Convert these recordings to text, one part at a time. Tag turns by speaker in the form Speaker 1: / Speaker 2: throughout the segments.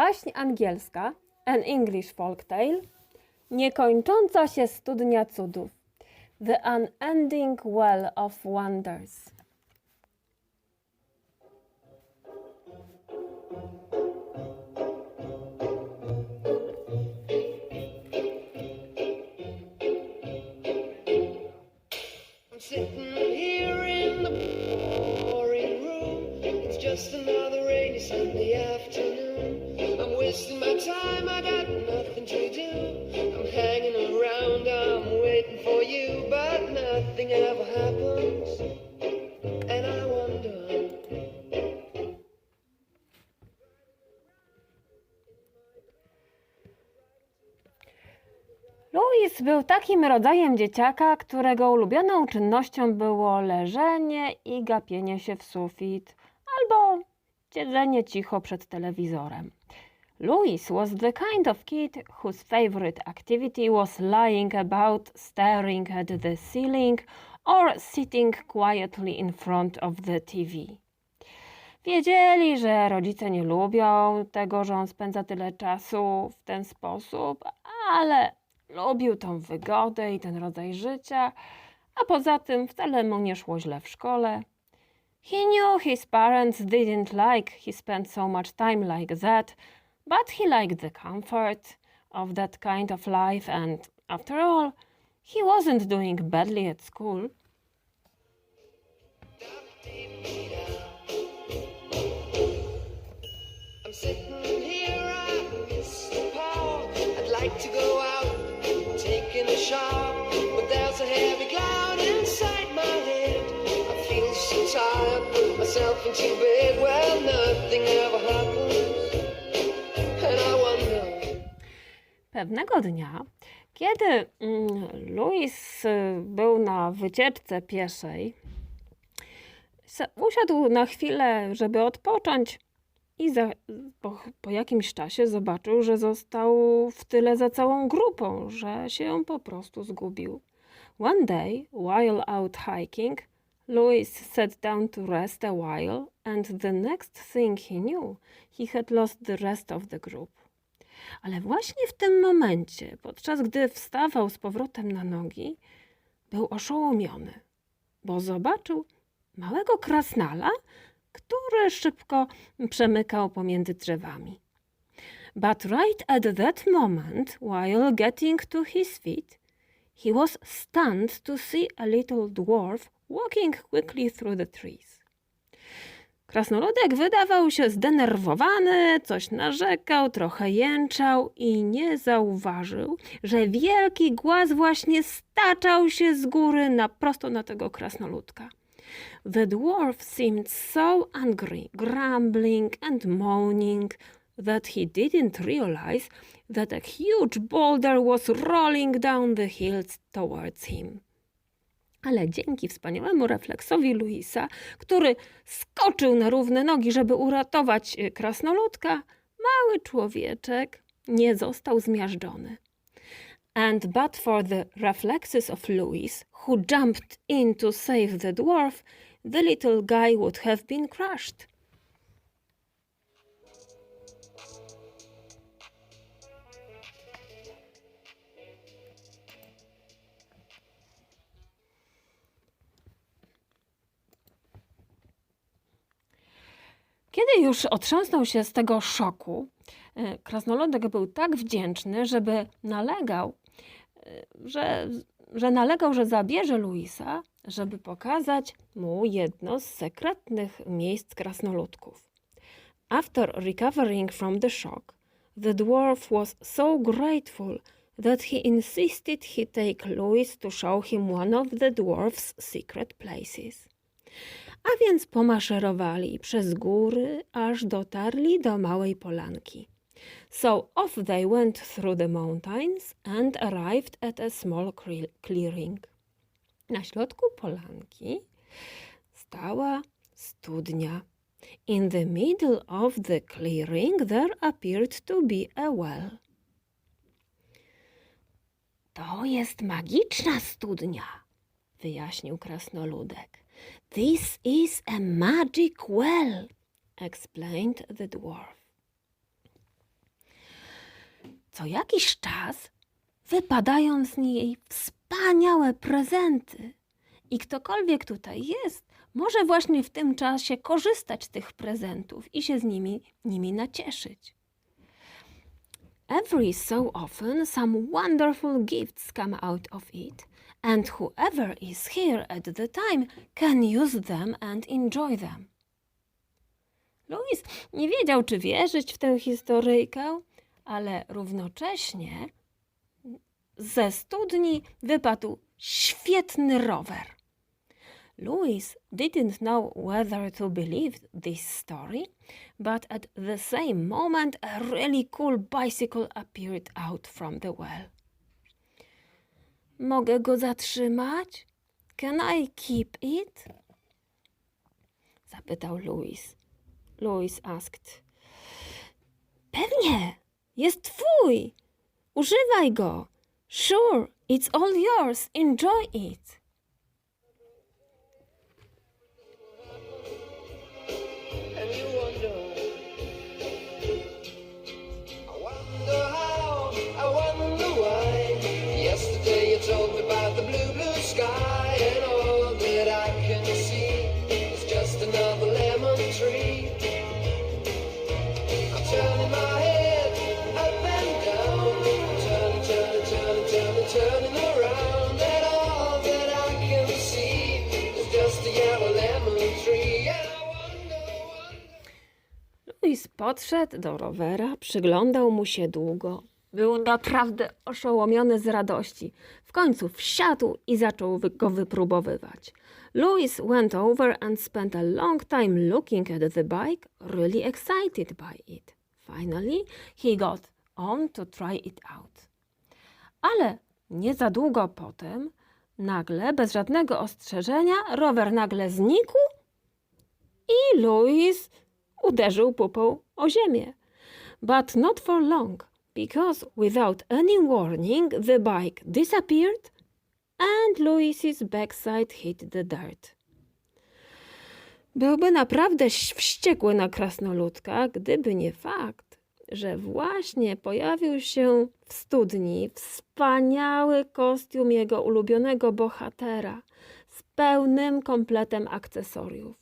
Speaker 1: Baśń angielska, an English folk tale, niekończąca się studnia cudów, the unending well of wonders.
Speaker 2: Just another rainy Sunday afternoon. Wasting my time, I got nothing to do. I'm hanging around, I'm waiting for you, but nothing ever happens.
Speaker 1: Louis był takim rodzajem dzieciaka, którego ulubioną czynnością było leżenie i gapienie się w sufit albo siedzenie cicho przed telewizorem. Louis was the kind of kid whose favorite activity was lying about, staring at the ceiling, or sitting quietly in front of the TV. Wiedzieli, że rodzice nie lubią tego, że on spędza tyle czasu w ten sposób, ale lubił tą wygodę i ten rodzaj życia, a poza tym wcale mu nie szło źle w szkole. He knew his parents didn't like he spent so much time like that, but he liked the comfort of that kind of life, and after all, he wasn't doing badly at school.
Speaker 2: I'm sitting here, I miss the power.
Speaker 1: Pewnego dnia, kiedy mm, Louis y, był na wycieczce pieszej, usiadł na chwilę, żeby odpocząć i za, po, po jakimś czasie zobaczył, że został w tyle za całą grupą, że się po prostu zgubił. One day, while out hiking, Louis sat down to rest a while, and the next thing he knew, he had lost the rest of the group. Ale właśnie w tym momencie, podczas gdy wstawał z powrotem na nogi, był oszołomiony, bo zobaczył małego krasnala, który szybko przemykał pomiędzy drzewami. But right at that moment, while getting to his feet, he was stunned to see a little dwarf walking quickly through the trees. Krasnoludek wydawał się zdenerwowany, coś narzekał, trochę jęczał i nie zauważył, że wielki głaz właśnie staczał się z góry na prosto na tego krasnoludka. The dwarf seemed so angry, grumbling and moaning, that he didn't realize that a huge boulder was rolling down the hills towards him. Ale dzięki wspaniałemu refleksowi Luisa, który skoczył na równe nogi, żeby uratować y, krasnoludka, mały człowieczek nie został zmiażdżony. And but for the reflexes of Louis, who jumped in to save the dwarf, the little guy would have been crushed. Kiedy już otrząsnął się z tego szoku, e, krasnoludek był tak wdzięczny, żeby nalegał, e, że, że nalegał, że zabierze Luisa, żeby pokazać mu jedno z sekretnych miejsc krasnoludków. After recovering from the shock, the dwarf was so grateful that he insisted he take Louis to show him one of the dwarf's secret places. A więc pomaszerowali przez góry, aż dotarli do małej polanki. So off they went through the mountains and arrived at a small clearing. Na środku polanki stała studnia. In the middle of the clearing there appeared to be a well. To jest magiczna studnia, wyjaśnił krasnoludek. This is a magic well, explained the dwarf. Co jakiś czas wypadają z niej wspaniałe prezenty. I ktokolwiek tutaj jest, może właśnie w tym czasie korzystać z tych prezentów i się z nimi, nimi nacieszyć. Every so often, some wonderful gifts come out of it, and whoever is here at the time can use them and enjoy them. Louis nie wiedział, czy wierzyć w tę historyjkę, ale równocześnie ze studni wypadł świetny rower. Louis didn't know whether to believe this story, but at the same moment a really cool bicycle appeared out from the well. Mogę go zatrzymać? Can I keep it? Zapytał Louis. Louis asked. Pewnie, jest twój. Używaj go. Sure, it's all yours. Enjoy it. Louis podszedł do rowera, przyglądał mu się długo. Był naprawdę oszołomiony z radości. W końcu wsiadł i zaczął go wypróbowywać. Louis went over and spent a long time looking at the bike, really excited by it. Finally, he got on to try it out. Ale nie za długo potem, nagle, bez żadnego ostrzeżenia, rower nagle znikł i Louis uderzył pupą o ziemię. But not for long, because without any warning the bike disappeared and Louis's backside hit the dirt. Byłby naprawdę wściekły na krasnoludka, gdyby nie fakt, że właśnie pojawił się w studni wspaniały kostium jego ulubionego bohatera z pełnym kompletem akcesoriów.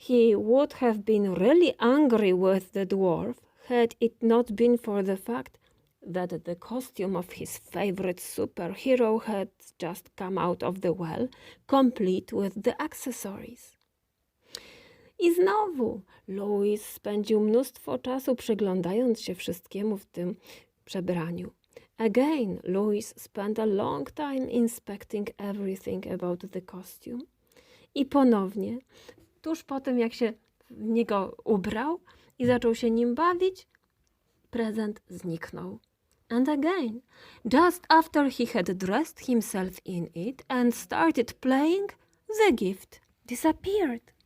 Speaker 1: He would have been really angry with the dwarf had it not been for the fact that the costume of his favorite superhero had just come out of the well, complete with the accessories. I znowu Louis spędził mnóstwo czasu przyglądając się wszystkiemu w tym przebraniu. Again, Louis spent a long time inspecting everything about the costume. I ponownie, tuż po tym jak się w niego ubrał i zaczął się nim bawić, prezent zniknął. And again, just after he had dressed himself in it and started playing, the gift disappeared.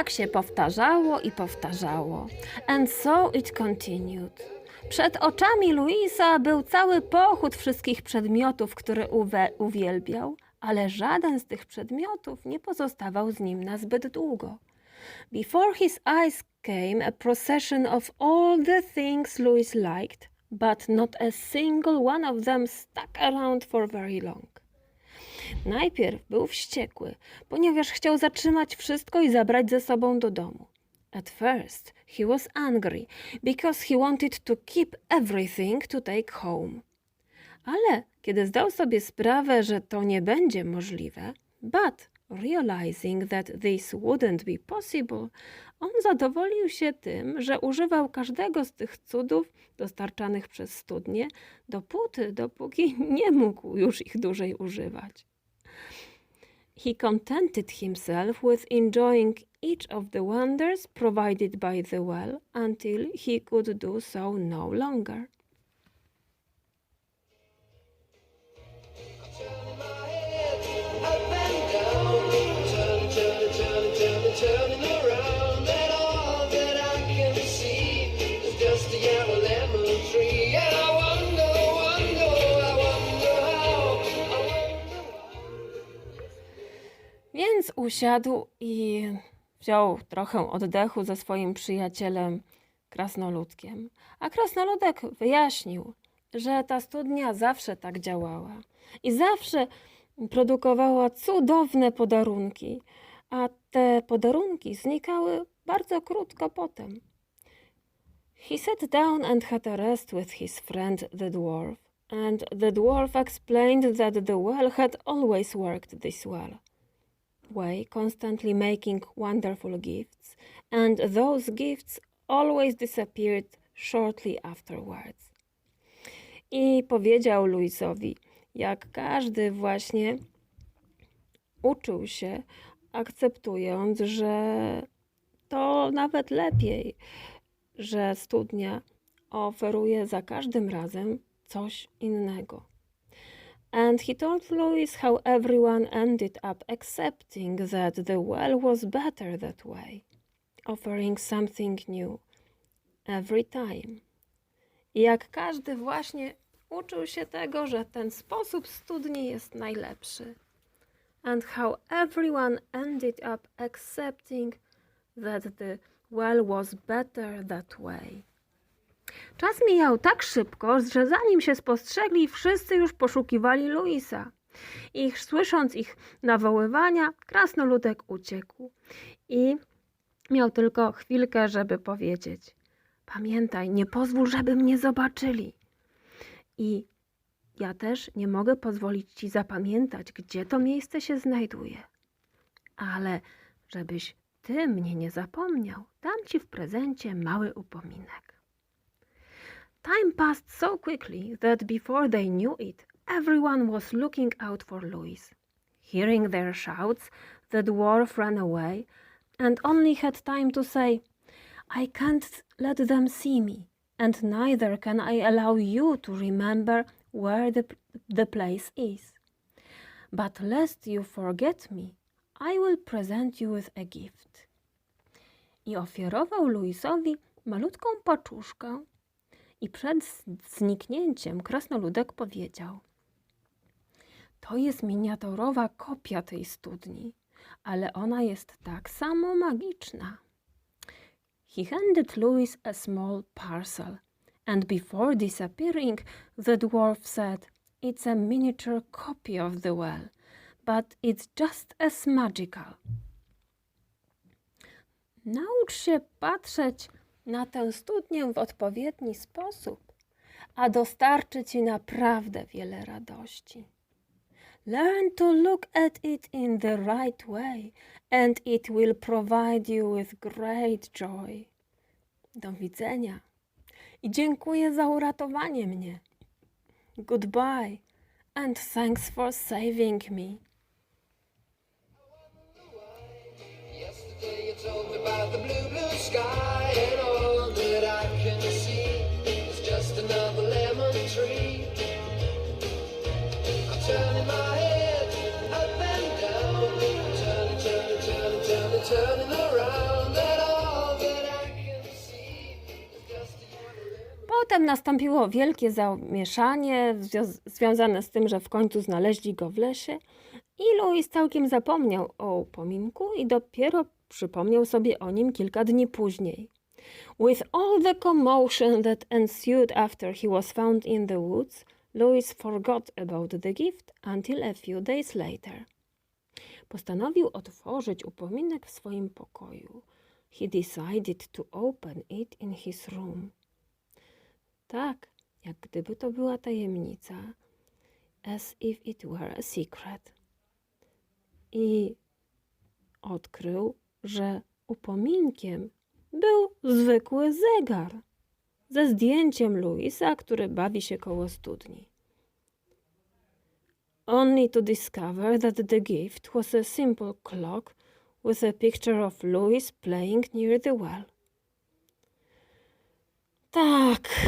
Speaker 1: Tak się powtarzało i powtarzało. And so it continued. Przed oczami Luisa był cały pochód wszystkich przedmiotów, które uwielbiał, ale żaden z tych przedmiotów nie pozostawał z nim na zbyt długo. Before his eyes came a procession of all the things Louis liked, but not a single one of them stuck around for very long. Najpierw był wściekły, ponieważ chciał zatrzymać wszystko i zabrać ze sobą do domu. At first, he was angry because he wanted to keep everything to take home. Ale kiedy zdał sobie sprawę, że to nie będzie możliwe, but realizing that this wouldn't be possible, on zadowolił się tym, że używał każdego z tych cudów dostarczanych przez studnie, dopóty, dopóki nie mógł już ich dłużej używać. He contented himself with enjoying each of the wonders provided by the well until he could do so no longer. Więc usiadł i wziął trochę oddechu ze swoim przyjacielem krasnoludkiem. A krasnoludek wyjaśnił, że ta studnia zawsze tak działała i zawsze produkowała cudowne podarunki, a te podarunki znikały bardzo krótko potem. He sat down and had a rest with his friend the dwarf, and the dwarf explained that the well had always worked this well way, constantly making wonderful gifts, and those gifts always disappeared shortly afterwards. I powiedział Luisowi, jak każdy właśnie uczył się, akceptując, że to nawet lepiej, że studnia oferuje za każdym razem coś innego. And he told Louis how everyone ended up accepting that the well was better that way, offering something new every time. I jak każdy właśnie uczył się tego, że ten sposób studni jest najlepszy. And how everyone ended up accepting that the well was better that way. Czas mijał tak szybko, że zanim się spostrzegli, wszyscy już poszukiwali Luisa. I słysząc ich nawoływania, krasnoludek uciekł. I miał tylko chwilkę, żeby powiedzieć: Pamiętaj, nie pozwól, żeby mnie zobaczyli. I ja też nie mogę pozwolić ci zapamiętać, gdzie to miejsce się znajduje. Ale żebyś ty mnie nie zapomniał, dam ci w prezencie mały upominek. Time passed so quickly that before they knew it, everyone was looking out for Louis. Hearing their shouts, the dwarf ran away and only had time to say, I can't let them see me, and neither can I allow you to remember where the, the place is. But lest you forget me, I will present you with a gift. I ofiarował Louisowi malutką paczuszkę, i przed zniknięciem krasnoludek powiedział: To jest miniaturowa kopia tej studni, ale ona jest tak samo magiczna. He handed Louis a small parcel, and before disappearing, the dwarf said, It's a miniature copy of the well, but it's just as magical. Naucz się patrzeć na tę studnię w odpowiedni sposób, a dostarczy ci naprawdę wiele radości. Learn to look at it in the right way, and it will provide you with great joy. Do widzenia i dziękuję za uratowanie mnie. Goodbye and thanks for saving me.
Speaker 2: Yesterday you told me about the blue, blue sky
Speaker 1: Potem nastąpiło wielkie zamieszanie zwią- związane z tym, że w końcu znaleźli go w lesie i Louis całkiem zapomniał o upominku i dopiero przypomniał sobie o nim kilka dni później. With all the commotion that ensued after he was found in the woods, Louis forgot about the gift until a few days later. Postanowił otworzyć upominek w swoim pokoju. He decided to open it in his room. Tak, jak gdyby to była tajemnica, as if it were a secret. I odkrył, że upominkiem był zwykły zegar ze zdjęciem Luisa, który bawi się koło studni. only to discover that the gift was a simple clock with a picture of Louis playing near the well. Tak,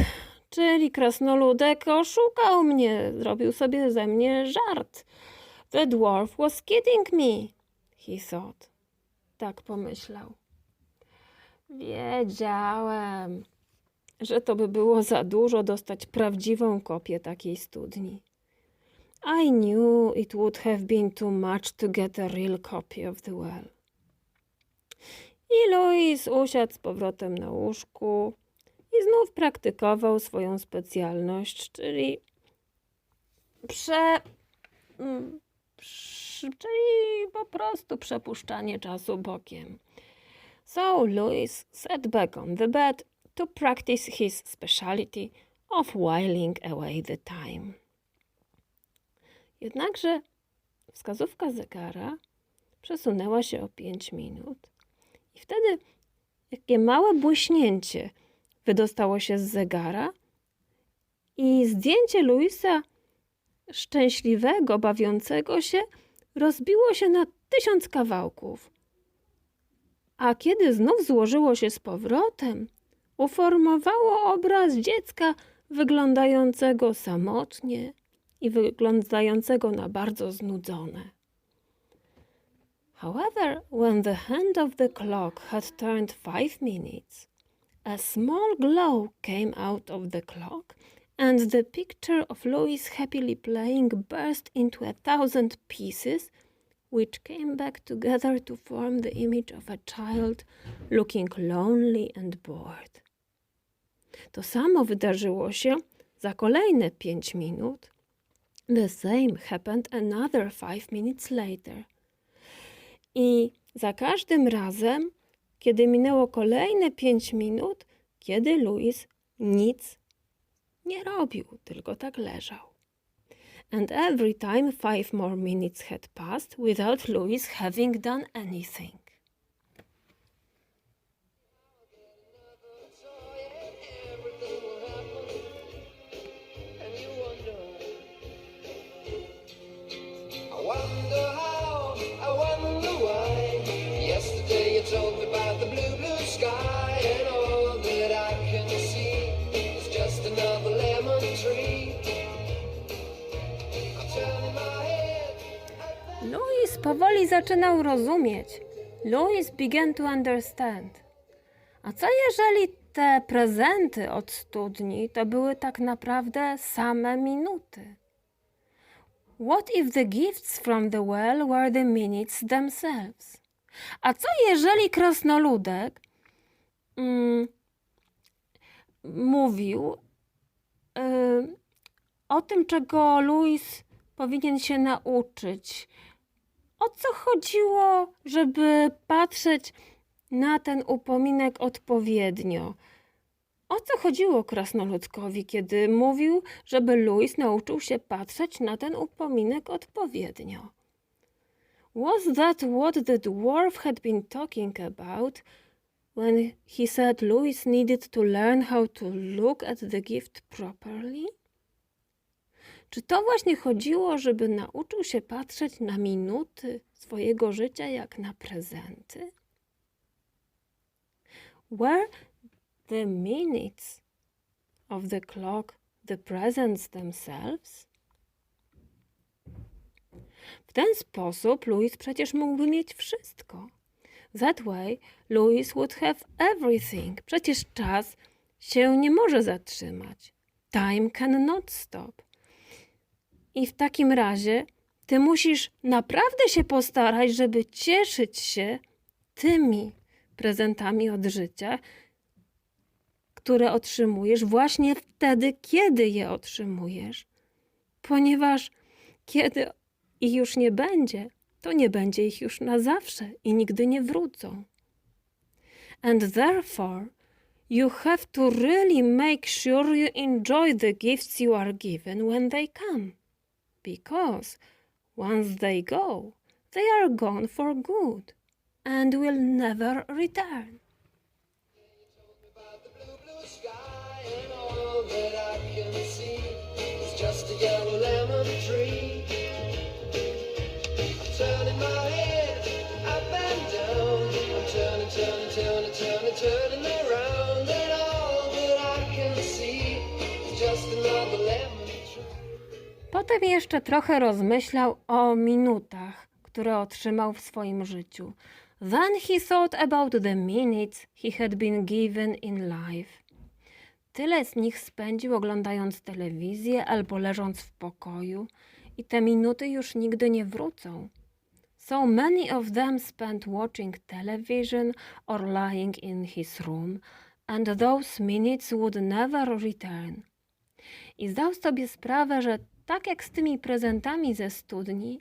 Speaker 1: czyli krasnoludek oszukał mnie, zrobił sobie ze mnie żart. The dwarf was kidding me, he thought. Tak pomyślał. Wiedziałem, że to by było za dużo dostać prawdziwą kopię takiej studni. I knew it would have been too much to get a real copy of the well. I Louis usiadł z powrotem na łóżku i znów praktykował swoją specjalność, czyli prze... mm, czyli po prostu przepuszczanie czasu bokiem. So Louis sat back on the bed to practice his specialty of whiling away the time. Jednakże wskazówka zegara przesunęła się o pięć minut i wtedy jakie małe błyśnięcie wydostało się z zegara i zdjęcie Luisa szczęśliwego, bawiącego się rozbiło się na tysiąc kawałków. A kiedy znów złożyło się z powrotem, uformowało obraz dziecka wyglądającego samotnie i wyglądającego na bardzo znudzone. However, when the hand of the clock had turned five minutes, a small glow came out of the clock, and the picture of Louis happily playing burst into a thousand pieces, which came back together to form the image of a child looking lonely and bored. To samo wydarzyło się za kolejne pięć minut. The same happened another five minutes later. I za każdym razem, kiedy minęło kolejne pięć minut, kiedy Louis nic nie robił, tylko tak leżał. And every time five more minutes had passed without Louis having done anything. Louis zaczynał rozumieć. Louis began to understand. A co jeżeli te prezenty od studni to były tak naprawdę same minuty? What if the gifts from the well were the minutes themselves? A co jeżeli krasnoludek mm, mówił y, o tym, czego Louis powinien się nauczyć? O co chodziło, żeby patrzeć na ten upominek odpowiednio? O co chodziło krasnoludkowi, kiedy mówił, żeby Louis nauczył się patrzeć na ten upominek odpowiednio? Was that what the dwarf had been talking about when he said Louis needed to learn how to look at the gift properly? Czy to właśnie chodziło, żeby nauczył się patrzeć na minuty swojego życia jak na prezenty? Were the minutes of the clock the presents themselves? W ten sposób Louis przecież mógłby mieć wszystko. That way Louis would have everything. Przecież czas się nie może zatrzymać. Time cannot stop. I w takim razie ty musisz naprawdę się postarać, żeby cieszyć się tymi prezentami od życia, które otrzymujesz właśnie wtedy, kiedy je otrzymujesz. Ponieważ kiedy ich już nie będzie, to nie będzie ich już na zawsze i nigdy nie wrócą. And therefore, you have to really make sure you enjoy the gifts you are given when they come. because once they go, they are gone for good and will never return. Potem jeszcze trochę rozmyślał o minutach, które otrzymał w swoim życiu. Then he thought about the minutes he had been given in life. Tyle z nich spędził oglądając telewizję albo leżąc w pokoju, i te minuty już nigdy nie wrócą. So many of them spent watching television or lying in his room, and those minutes would never return. I zdał sobie sprawę, że tak jak z tymi prezentami ze studni,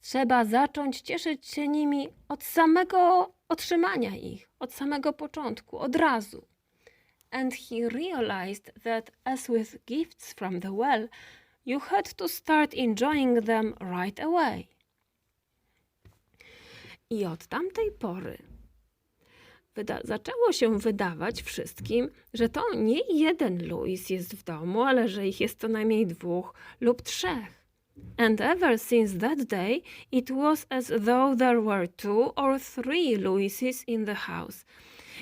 Speaker 1: trzeba zacząć cieszyć się nimi od samego otrzymania ich, od samego początku, od razu. And he realized that, as with gifts from the well, you had to start enjoying them right away. I od tamtej pory wyda- zaczęło się wydawać wszystkim, że to nie jeden Louis jest w domu, ale że ich jest co najmniej dwóch lub trzech. And ever since that day, it was as though there were two or three Louises in the house.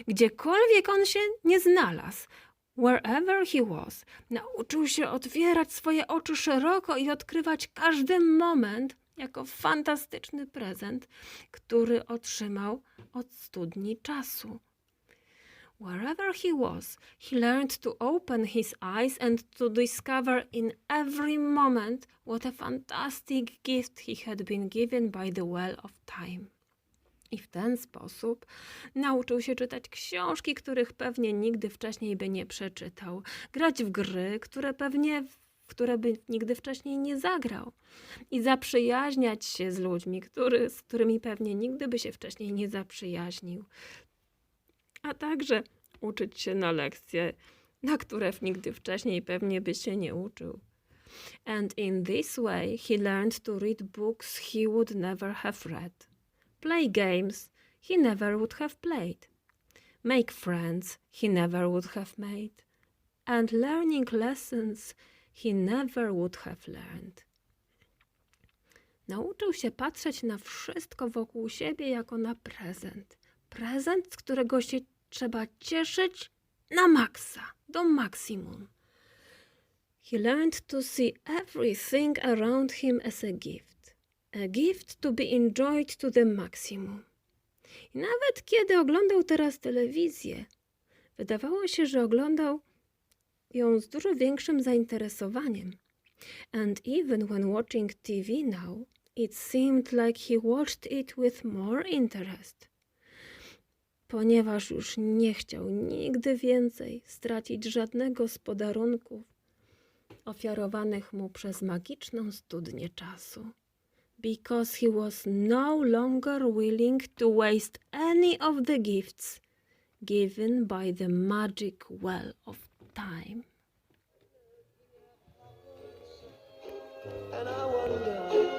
Speaker 1: Gdziekolwiek on się nie znalazł, wherever he was, nauczył się otwierać swoje oczy szeroko i odkrywać każdy moment jako fantastyczny prezent, który otrzymał od studni czasu. Wherever he was, he learned to open his eyes and to discover in every moment what a fantastic gift he had been given by the well of time. I w ten sposób nauczył się czytać książki, których pewnie nigdy wcześniej by nie przeczytał, grać w gry, które pewnie które by nigdy wcześniej nie zagrał, i zaprzyjaźniać się z ludźmi, który, z którymi pewnie nigdy by się wcześniej nie zaprzyjaźnił, a także uczyć się na lekcje, na które nigdy wcześniej pewnie by się nie uczył. And in this way he learned to read books he would never have read. Play games he never would have played, make friends he never would have made, and learning lessons he never would have learned. Nauczył się patrzeć na wszystko wokół siebie jako na prezent. Prezent, z którego się trzeba cieszyć na maksa, do maksimum. He learned to see everything around him as a gift. A gift to be enjoyed to the maximum. I nawet kiedy oglądał teraz telewizję, wydawało się, że oglądał ją z dużo większym zainteresowaniem. And even when watching TV now, it seemed like he watched it with more interest. Ponieważ już nie chciał nigdy więcej stracić żadnego z podarunków ofiarowanych mu przez magiczną studnię czasu. Because he was no longer willing to waste any of the gifts given by the magic well of time.
Speaker 2: And I wonder,